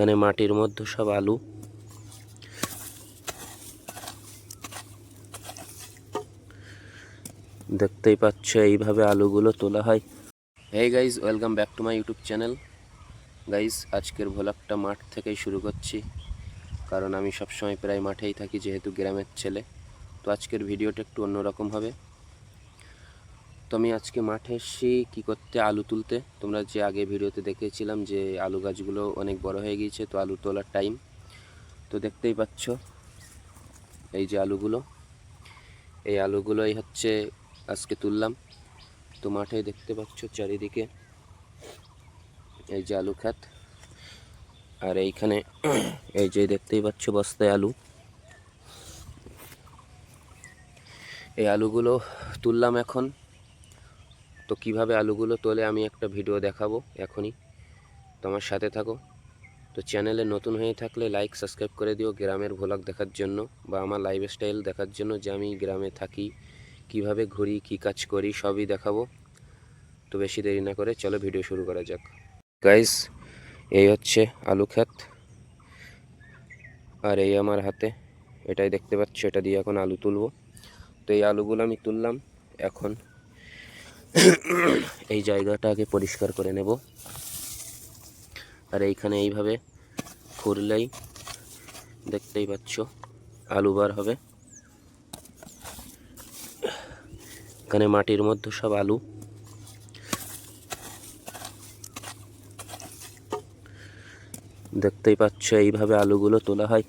এখানে মাটির মধ্যে সব আলু। দেখতেই পাচ্ছ, এইভাবে আলুগুলো তোলা হয়। এই guys welcome back to my YouTube channel guys আজকের ভ্লগটা মাঠ থেকেই শুরু করছি। কারণ আমি সবসময় প্রায় মাঠেই থাকি, যেহেতু গ্রামের ছেলে। তো আজকের ভিডিওটা একটু অন্যরকম হবে। তো আমি আজকে মাঠে এসেছি, কী করতে? আলু তুলতে। তোমরা যে আগে ভিডিওতে দেখেছিলাম যে আলু গাছগুলো অনেক বড় হয়ে গিয়েছে, তো আলু তোলার টাইম তো দেখতেই পাচ্ছ এই যে আলুগুলো। এই আলুগুলোই হচ্ছে আজকে তুললাম। তো মাঠে দেখতে পাচ্ছ চারিদিকে এই যে আলু খাত আর এইখানে এই যে দেখতেই পাচ্ছ বস্তায় আলু। এই আলুগুলো তুললাম এখন। তো কীভাবে আলুগুলো তোলে আমি একটা ভিডিও দেখাবো এখনই। তোমার সাথে থাকো। তো চ্যানেলে নতুন হয়ে থাকলে লাইক, সাবস্ক্রাইব করে দিও গ্রামের ভ্লগ দেখার জন্য বা আমার লাইফস্টাইল দেখার জন্য যে আমি গ্রামে থাকি, কীভাবে ঘুরি, কি কাজ করি, সবই দেখাবো। তো বেশি দেরি না করে চলো ভিডিও শুরু করা যাক। গাইস এই হচ্ছে আলু ক্ষেত। আর এই আমার হাতে, এটাই দেখতে পাচ্ছ, এটা দিয়ে এখন আলু তুলবো। তো এই আলুগুলো আমি তুললাম, এখন এই জায়গাটা আগে পরিষ্কার করে নেব। আর এইখানে এইভাবে খুরলেই দেখতেই পাচ্ছ, আলু বার হবে। এখানে মাটির মধ্যে সব আলু। দেখতেই পাচ্ছ, এইভাবে আলুগুলো তোলা হয়।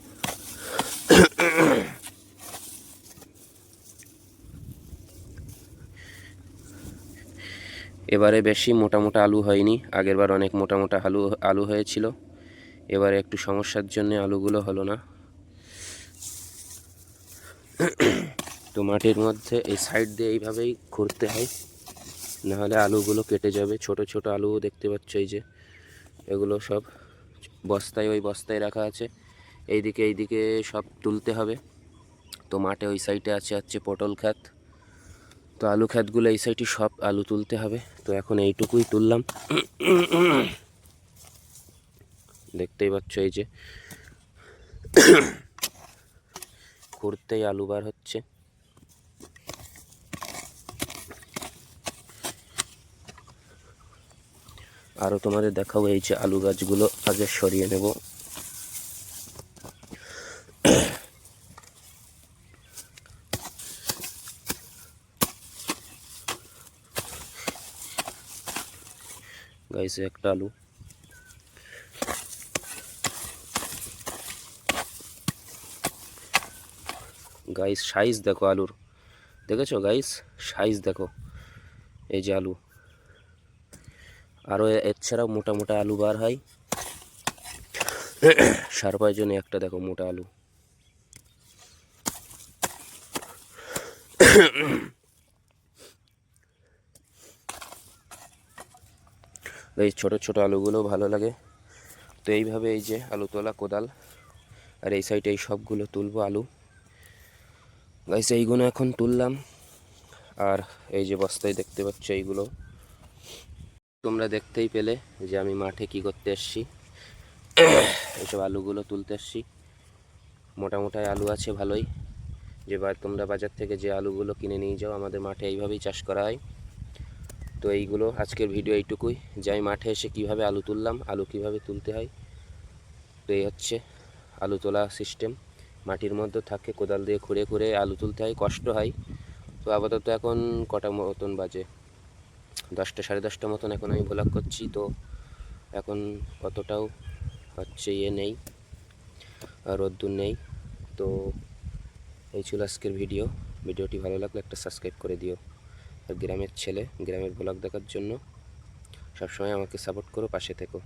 এবারে বেশি মোটা মোটা আলু হয়নি আগেরবার অনেক মোটা মোটা আলু আলু হয়েছিল। এবারে একটু সমস্যার জন্য আলুগুলো হলো না। তো মাটির মধ্যে এই সাইড দিয়ে এইভাবেই ঘুরতে হয়। নাহলে আলুগুলো কেটে যাবে। ছোট ছোট আলু দেখতে পাচ্ছ এই যে, এগুলো সব বস্তায়, ওই বস্তায় রাখা আছে। এইদিকে এইদিকে সব তুলতে হবে। তো মাঠে ওই সাইডে আছে হচ্ছে পটল খাত। তো আলু খাতগুলো এই সাইডে সব আলু তুলতে হবে। তো এখন এইটুকুই তুললাম। দেখতেই পাচ্ছ এই যে ঘুরতেই আলু বার হচ্ছে। আরও তোমাদের দেখাবো এই যে আলু গাছগুলো আগে সরিয়ে নেব। গাইছে একটা আলু। গাইস, সাইজ দেখো আলুর। দেখেছ গাইস? সাইজ দেখো। এই যে আলু। আরও এর ছাড়াও মোটা মোটা আলু বার হয়। সার জন্য একটা দেখো মোটা আলু। এই ছোট ছোট আলুগুলো ভালো লাগে। তো এইভাবে এই যে আলু তোলা কোদাল, আর এই সাইডে এই সবগুলো তুলবো আলু। গাইস এইগুলো এখন তুললাম, আর এই যে বস্তায় দেখতে পাচ্ছ এইগুলো। তোমরা দেখতেই পেলে যে আমি মাঠে কি করতে এসছি। এইসব আলুগুলো তুলতে এসছি। মোটা মোটায় আলু আছে ভালোই। যে তোমরা বাজার থেকে যে আলুগুলো কিনে নিয়ে যাও, আমাদের মাঠে এইভাবেই চাষ করা হয়। তো এইগুলো আজকের ভিডিও এইটুকুই। যে আমি মাঠে এসে কীভাবে আলু তুললাম, আলু কীভাবে তুলতে হয়, তো এই হচ্ছে আলু তোলা সিস্টেম মাটির মধ্যে থাকে কোদাল দিয়ে খুঁড়ে খুঁড়ে আলু তুলতে হয়, কষ্ট হয়। তো আপাতত এখন কটা মতন বাজে? দশটা, সাড়ে দশটা মতন এখন আমি ব্লগ করছি, তো এখন অতটাও হচ্ছে ইয়ে নেই, রোদ্দুর নেই। তো এই ছিল আজকের ভিডিও ভিডিওটি ভালো লাগলে একটা সাবস্ক্রাইব করে দিও। গ্রামের ছেলে গ্রামের ব্লগ দেখার জন্য। সবসময় আমাকে সাপোর্ট করো পাশে থেকো।